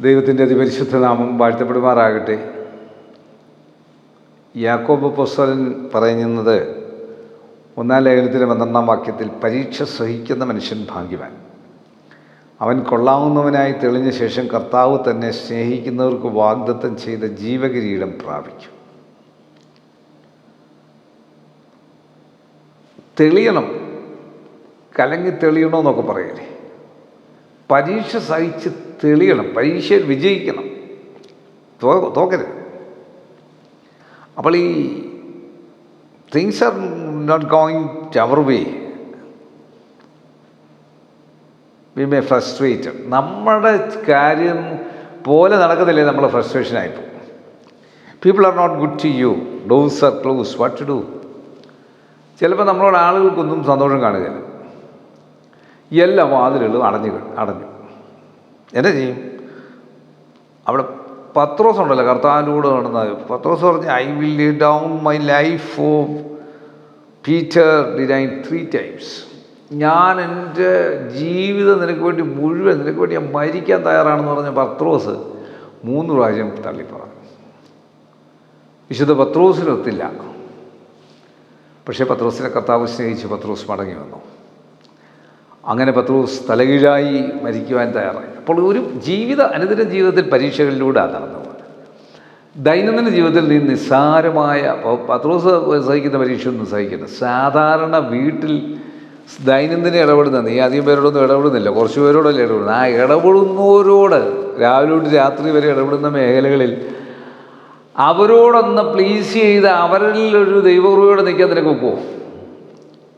ദൈവത്തിന്റെ അതിപരിശുദ്ധ നാമം വാഴ്ത്തപ്പെടുമാറാകട്ടെ. യാക്കോബ് പൊസ്വലൻ പറയുന്നത് ഒന്നാം ലേഖനത്തിലെ പന്ത്രണ്ടാം വാക്യത്തിൽ പരീക്ഷ സഹിക്കുന്ന മനുഷ്യൻ ഭാഗ്യവാൻ. അവൻ കൊള്ളാവുന്നവനായി തെളിഞ്ഞ ശേഷം കർത്താവ് തന്നെ സ്നേഹിക്കുന്നവർക്ക് വാഗ്ദത്തം ചെയ്ത ജീവകിരീടം പ്രാപിക്കും. തെളിയണം. കലങ്ങി തെളിയണമെന്നൊക്കെ പറയലേ പരീക്ഷ സഹിച്ച് തെളിയണം പരീക്ഷയിൽ വിജയിക്കണം. തോക്കരുത്. അപ്പോൾ ഈ things are not going to our way we may frustrate നമ്മുടെ കാര്യം പോലെ നടക്കുന്നില്ലേ നമ്മൾ ഫ്രസ്ട്രേഷനായിപ്പോൾ people are not good to you those are close what to do ചിലപ്പോൾ നമ്മളോട് ആളുകൾക്കൊന്നും സന്തോഷം കാണുകയില്ല. എല്ലാ വാതിലുകളും അടഞ്ഞു അടഞ്ഞു. എന്നാ ചെയ്യും അവിടെ പത്രോസ് ഉണ്ടല്ലോ കർത്താവിന്റെ കൂടെ നടന്നത് പത്രോസ് പറഞ്ഞ് I will lay down my life of Peter deny three times ഞാൻ എന്റെ ജീവിതം നിനക്ക് വേണ്ടി മുഴുവൻ നിനക്ക് വേണ്ടി ഞാൻ മരിക്കാൻ തയ്യാറാണെന്ന് പറഞ്ഞ പത്രോസ് മൂന്ന് പ്രാവശ്യം തള്ളി പറഞ്ഞു. വിശുദ്ധ പത്രോസിനൊത്തില്ല. പക്ഷേ പത്രോസിനെ കർത്താവ് സ്നേഹിച്ച് പത്രോസ് മടങ്ങി വന്നു. അങ്ങനെ പത്രോസ് തലകീഴായി മരിക്കുവാൻ തയ്യാറായി. അപ്പോൾ ഒരു ജീവിത അനുദിന ജീവിതത്തിൽ പരീക്ഷകളിലൂടെ നടന്നു ദൈനംദിന ജീവിതത്തിൽ നിന്ന് നിസ്സാരമായ പത്രോസ് സഹിക്കുന്ന പരീക്ഷ ഒന്നും സഹിക്കുന്നു സാധാരണ വീട്ടിൽ ദൈനംദിന ഇടപെടുന്ന നീ അധികം പേരോടൊന്നും ഇടപെടുന്നില്ല. കുറച്ച് പേരോടല്ലേ ഇടപെടുന്നത്? ആ ഇടപെടുന്നവരോട് രാവിലെ തൊട്ട് രാത്രി വരെ ഇടപെടുന്ന മേഖലകളിൽ അവരോടൊന്ന് പ്ലീസ് ചെയ്ത് അവരിൽ ഒരു ദൈവകൃപയോടെ നിൽക്കാൻ നിനക്ക് ഒക്കുമോ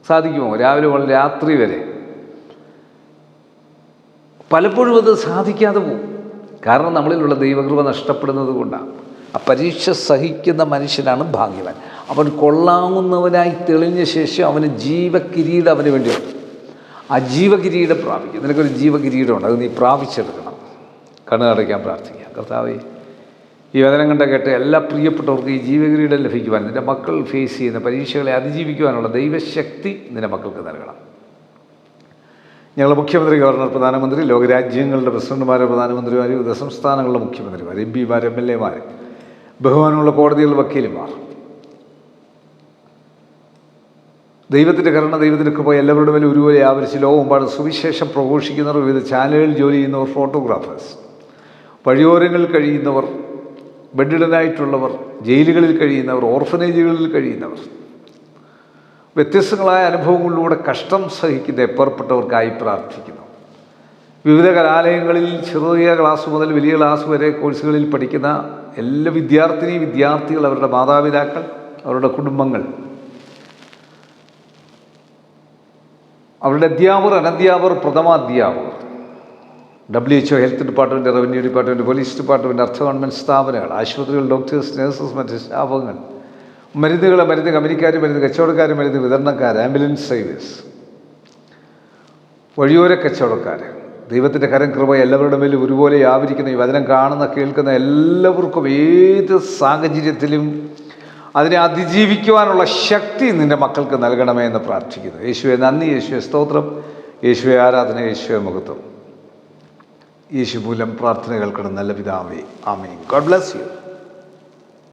സാധിക്കുമോ? രാവിലെ രാത്രി വരെ. പലപ്പോഴും അത് സാധിക്കാതെ പോകും. കാരണം നമ്മളിലുള്ള ദൈവകൃപ നഷ്ടപ്പെടുന്നത് കൊണ്ടാണ്. ആ പരീക്ഷ സഹിക്കുന്ന മനുഷ്യനാണ് ഭാഗ്യവാൻ. അവൻ കൊള്ളാവുന്നവനായി തെളിഞ്ഞ ശേഷം അവന് ജീവകിരീടം അവന് വേണ്ടിയുണ്ട് ആ ജീവകിരീടം പ്രാപിക്കും. നിനക്കൊരു ജീവകിരീടമുണ്ട്. അത് നീ പ്രാപിച്ചെടുക്കണം. കണ്ണു അടയ്ക്കാൻ പ്രാർത്ഥിക്കാം കർത്താവേ ഈ വചനം കണ്ട കേട്ട് എല്ലാ പ്രിയപ്പെട്ടവർക്കും ഈ ജീവകിരീടം ലഭിക്കുവാൻ നിന്റെ മക്കൾ ഫേസ് ചെയ്യുന്ന പരീക്ഷകളെ അതിജീവിക്കുവാനുള്ള ദൈവശക്തി നിന്റെ മക്കൾക്ക് നൽകണം. ഞങ്ങളുടെ മുഖ്യമന്ത്രി ഗവർണർ പ്രധാനമന്ത്രി ലോകരാജ്യങ്ങളുടെ പ്രസിഡന്റുമാർ പ്രധാനമന്ത്രിമാർ വിവിധ സംസ്ഥാനങ്ങളുടെ മുഖ്യമന്ത്രിമാർ എം പിമാർ എം എൽ എമാർ ബഹുമാനമുള്ള കോടതികളുടെ വക്കീലുമാർ. ദൈവത്തിന്റെ കരുണ ദൈവത്തിന്റെ കൃപ എല്ലാവരുടെ മേലും ഒരുപോലെ ആവരിച്ച് ലോകമെമ്പാട് സുവിശേഷം പ്രഘോഷിക്കുന്നവർ വിവിധ ചാനലുകളിൽ ജോലി ചെയ്യുന്നവർ ഫോട്ടോഗ്രാഫേഴ്സ്. വഴിയോരങ്ങളിൽ കഴിയുന്നവർ ബെഡിഡനായിട്ടുള്ളവർ ജയിലുകളിൽ കഴിയുന്നവർ ഓർഫനേജുകളിൽ കഴിയുന്നവർ. വ്യത്യസ്തങ്ങളായ അനുഭവങ്ങളിലൂടെ കഷ്ടം സഹിക്കുന്ന എപ്പേർപ്പെട്ടവർക്കായി പ്രാർത്ഥിക്കുന്നു. വിവിധ കലാലയങ്ങളിൽ ചെറിയ ക്ലാസ് മുതൽ വലിയ ക്ലാസ് വരെ കോഴ്സുകളിൽ പഠിക്കുന്ന എല്ലാ വിദ്യാർത്ഥിനി വിദ്യാർത്ഥികൾ അവരുടെ മാതാപിതാക്കൾ അവരുടെ കുടുംബങ്ങൾ. അവരുടെ അധ്യാപകർ അനധ്യാപകർ പ്രഥമാധ്യാപകർ W H O health department revenue department police department അർത്ഥ ഗവൺമെന്റ് സ്ഥാപനങ്ങൾ ആശുപത്രികൾ ഡോക്ടേഴ്സ് നഴ്സസ് മറ്റ് സ്റ്റാഫുകൾ മരുന്നുകൾ മരുന്ന് കമ്പനിക്കാർ മരുന്ന് കച്ചവടക്കാർ മരുന്ന് വിതരണക്കാർ ആംബുലൻസ് സർവീസ്. വഴിയോര കച്ചവടക്കാർ ദൈവത്തിന്റെ കരം കൃപ എല്ലാവരുടെ മേലും ഒരുപോലെ ആവരിക്കുന്ന ഈ വചനം കാണുന്ന കേൾക്കുന്ന എല്ലാവർക്കും ഏത് സാഹചര്യത്തിലും അതിനെ അതിജീവിക്കുവാനുള്ള ശക്തി നിന്റെ മക്കൾക്ക് നൽകണമേ എന്ന് പ്രാർത്ഥിക്കുന്നു. യേശുവെ നന്ദി യേശുവെ സ്തോത്രം. യേശുവെ ആരാധന യേശുവെ മുഖത്വം യേശു മൂലം പ്രാർത്ഥന കേൾക്കണം. നല്ല പിതാവേ. ആമേ ഗോഡ് ബ്ലസ് യു.